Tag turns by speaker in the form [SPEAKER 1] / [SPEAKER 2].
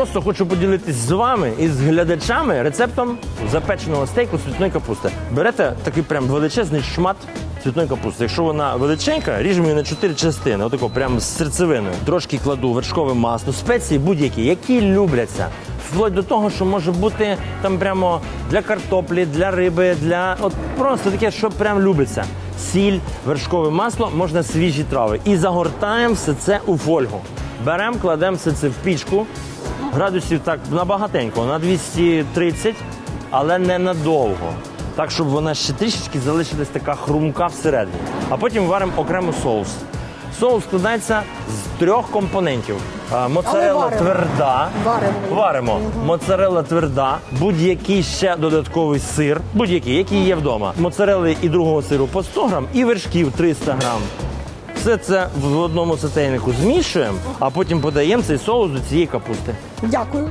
[SPEAKER 1] просто хочу поділитись з вами і з глядачами рецептом запеченого стейку з цвітної капусти. Берете такий прям величезний шмат цвітної капусти. Якщо вона величенька, ріжемо її на чотири частини, отако прямо з серцевиною. Трошки кладу вершкове масло, спеції будь-які, які любляться. Вплоть до того, що може бути там прямо для картоплі, для риби, для от просто таке, що прям любиться. Сіль, вершкове масло, можна свіжі трави. І загортаємо все це у фольгу. Беремо, кладемо все це в пічку. Градусів так набагатенько, на 230, але не надовго. Так, щоб вона ще трішечки залишилась така хрумка всередині. А потім варимо окремо соус. Соус складається з трьох компонентів: моцарелла
[SPEAKER 2] варимо.
[SPEAKER 1] тверда.
[SPEAKER 2] Варимо.
[SPEAKER 1] Варимо. Моцарелла тверда, будь-який ще додатковий сир, будь-який, який є вдома. Моцарелли і другого сиру по 100 грам і вершків 300 грам. Все це в одному сотейнику змішуємо, а потім подаємо цей соус до цієї капусти.
[SPEAKER 2] Дякую.